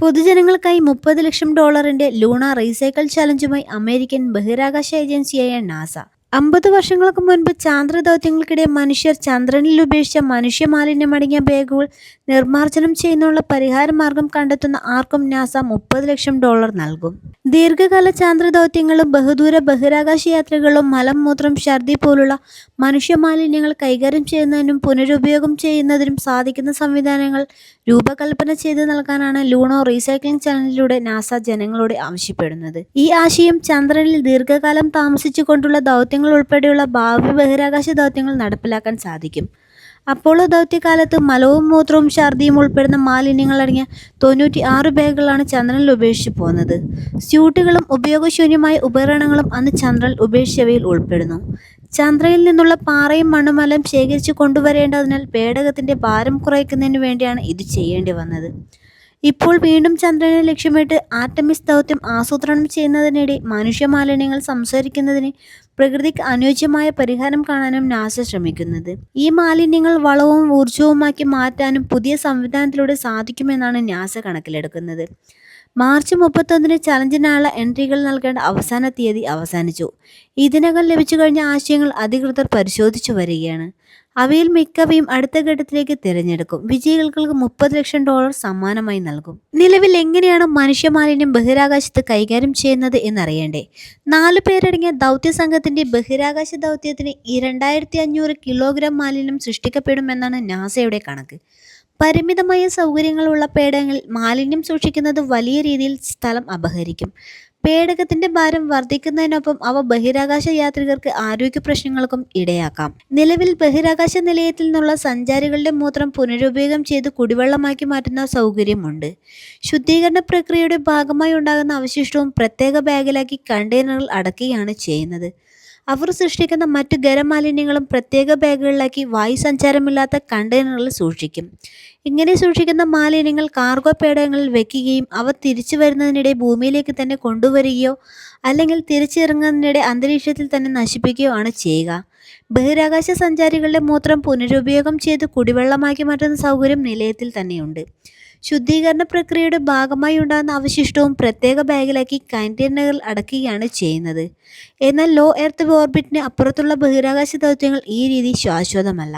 പൊതുജനങ്ങൾക്കായി മുപ്പത് ലക്ഷം ഡോളറിന്റെ Luna recycle ചലഞ്ചുമായി American ബഹിരാകാശ ഏജൻസിയായ നാസ. അമ്പത് വർഷങ്ങൾക്ക് മുൻപ് ചാന്ദ്ര ദൗത്യങ്ങൾക്കിടെ മനുഷ്യർ ചന്ദ്രനിൽ ഉപേക്ഷിച്ച മനുഷ്യ മാലിന്യമടങ്ങിയ ബാഗുകൾ നിർമ്മാർജനം ചെയ്യുന്നതിനുള്ള പരിഹാര മാർഗം കണ്ടെത്തുന്ന ആർക്കും നാസ മുപ്പത് ലക്ഷം ഡോളർ നൽകും. ദീർഘകാല ചാന്ദ്രദൗത്യങ്ങളും ബഹുദൂര ബഹിരാകാശ യാത്രകളും മലം മൂത്രം ഛർദി പോലുള്ള മനുഷ്യ മാലിന്യങ്ങൾ കൈകാര്യം ചെയ്യുന്നതിനും പുനരുപയോഗം ചെയ്യുന്നതിനും സാധിക്കുന്ന സംവിധാനങ്ങൾ രൂപകൽപ്പന ചെയ്തു നൽകാനാണ് ലൂണോ റീസൈക്ലിംഗ് ചാനലിലൂടെ നാസ ജനങ്ങളോട് ആവശ്യപ്പെടുന്നത്. ഈ ആശയം ചന്ദ്രനിൽ ദീർഘകാലം താമസിച്ചുകൊണ്ടുള്ള ദൗത്യങ്ങൾ ഉൾപ്പെടെയുള്ള ഭാവി ബഹിരാകാശ ദൗത്യങ്ങൾ നടപ്പിലാക്കാൻ സാധിക്കും. അപ്പോളോ ദൗത്യകാലത്ത് മലവും മൂത്രവും ഛർദിയും ഉൾപ്പെടുന്ന മാലിന്യങ്ങൾ അടങ്ങിയ തൊണ്ണൂറ്റി ആറ് ബാഗുകളാണ് ചന്ദ്രനിൽ ഉപേക്ഷിച്ചു പോകുന്നത്. സ്യൂട്ടുകളും ഉപയോഗശൂന്യമായ ഉപകരണങ്ങളും അന്ന് ചന്ദ്രനിൽ ഉപേക്ഷിച്ചവയിൽ ഉൾപ്പെടുന്നു. ചന്ദ്രയിൽ നിന്നുള്ള പാറയും മണ്ണുമലം ശേഖരിച്ച് കൊണ്ടുവരേണ്ടതിനാൽ പേടകത്തിന്റെ ഭാരം കുറയ്ക്കുന്നതിന് വേണ്ടിയാണ് ഇത് ചെയ്യേണ്ടി വന്നത്. ഇപ്പോൾ വീണ്ടും ചന്ദ്രനെ ലക്ഷ്യമിട്ട് ആർട്ടമിസ് ദൗത്യം ആസൂത്രണം ചെയ്യുന്നതിനിടെ മനുഷ്യ മാലിന്യങ്ങൾ സംസാരിക്കുന്നതിന് പ്രകൃതിക്ക് അനുയോജ്യമായ പരിഹാരം കാണാനും നാസ ശ്രമിക്കുന്നത്. ഈ മാലിന്യങ്ങൾ വളവും ഊർജവുമാക്കി മാറ്റാനും പുതിയ സംവിധാനത്തിലൂടെ സാധിക്കുമെന്നാണ് നാസ കണക്കിലെടുക്കുന്നത്. മാർച്ച് മുപ്പത്തൊന്നിന് ചലഞ്ചിനായുള്ള എൻട്രികൾ നൽകേണ്ട അവസാന തീയതി അവസാനിച്ചു. ഇതിനകം ലഭിച്ചു കഴിഞ്ഞ ആശയങ്ങൾ അധികൃതർ പരിശോധിച്ചു വരികയാണ്. അവയിൽ മിക്കവയും അടുത്ത ഘട്ടത്തിലേക്ക് തിരഞ്ഞെടുക്കും. വിജയികൾക്ക് മുപ്പത് ലക്ഷം ഡോളർ സമ്മാനമായി നൽകും. നിലവിൽ എങ്ങനെയാണ് മനുഷ്യമാലിന്യം ബഹിരാകാശത്ത് കൈകാര്യം ചെയ്യുന്നത് എന്നറിയണ്ടേ? നാല് പേരടങ്ങിയ ദൗത്യ സംഘത്തിന്റെ ബഹിരാകാശ ദൗത്യത്തിന് ഈ അഞ്ഞൂറ് കിലോഗ്രാം മാലിന്യം സൃഷ്ടിക്കപ്പെടുമെന്നാണ് നാസയുടെ കണക്ക്. പരിമിതമായ സൗകര്യങ്ങളുള്ള പേടകങ്ങളിൽ മാലിന്യം സൂക്ഷിക്കുന്നത് വലിയ രീതിയിൽ സ്ഥലം അപഹരിക്കും. പേടകത്തിന്റെ ഭാരം വർദ്ധിക്കുന്നതിനൊപ്പം അവ ബഹിരാകാശ യാത്രികർക്ക് ആരോഗ്യ പ്രശ്നങ്ങൾക്കും ഇടയാക്കാം. നിലവിൽ ബഹിരാകാശ നിലയത്തിൽ നിന്നുള്ള സഞ്ചാരികളുടെ മൂത്രം പുനരുപയോഗം ചെയ്ത് കുടിവെള്ളമാക്കി മാറ്റുന്ന സൗകര്യമുണ്ട്. ശുദ്ധീകരണ പ്രക്രിയയുടെ ഭാഗമായി ഉണ്ടാകുന്ന അവശിഷ്ടവും പ്രത്യേക ബാഗിലാക്കി കണ്ടെയ്നറിൽ അടക്കുകയാണ് ചെയ്യുന്നത്. അവർ സൃഷ്ടിക്കുന്ന മറ്റു ഖരമാലിന്യങ്ങളും പ്രത്യേക ബാഗുകളിലാക്കി വായു സഞ്ചാരമില്ലാത്ത കണ്ടെയ്നറിൽ സൂക്ഷിക്കും. ഇങ്ങനെ സൂക്ഷിക്കുന്ന മാലിന്യങ്ങൾ കാർഗോ പേടകങ്ങളിൽ വെക്കുകയും അവ തിരിച്ചു വരുന്നതിനിടെ ഭൂമിയിലേക്ക് തന്നെ കൊണ്ടുവരികയോ അല്ലെങ്കിൽ തിരിച്ചിറങ്ങുന്നതിനിടെ അന്തരീക്ഷത്തിൽ തന്നെ നശിപ്പിക്കുകയോ ആണ് ചെയ്യുക. ബഹിരാകാശ സഞ്ചാരികളുടെ മൂത്രം പുനരുപയോഗം ചെയ്ത് കുടിവെള്ളമാക്കി മാറ്റുന്ന സൗകര്യം നിലയത്തിൽ തന്നെയുണ്ട്. ശുദ്ധീകരണ പ്രക്രിയയുടെ ഭാഗമായി ഉണ്ടാകുന്ന അവശിഷ്ടവും പ്രത്യേക ബാഗിലാക്കി കണ്ടെയ്നറുകൾ അടക്കുകയാണ് ചെയ്യുന്നത്. എന്നാൽ ലോ എർത്ത് ഓർബിറ്റിന് അപ്പുറത്തുള്ള ബഹിരാകാശ ദൗത്യങ്ങൾ ഈ രീതി ശാശ്വതമല്ല.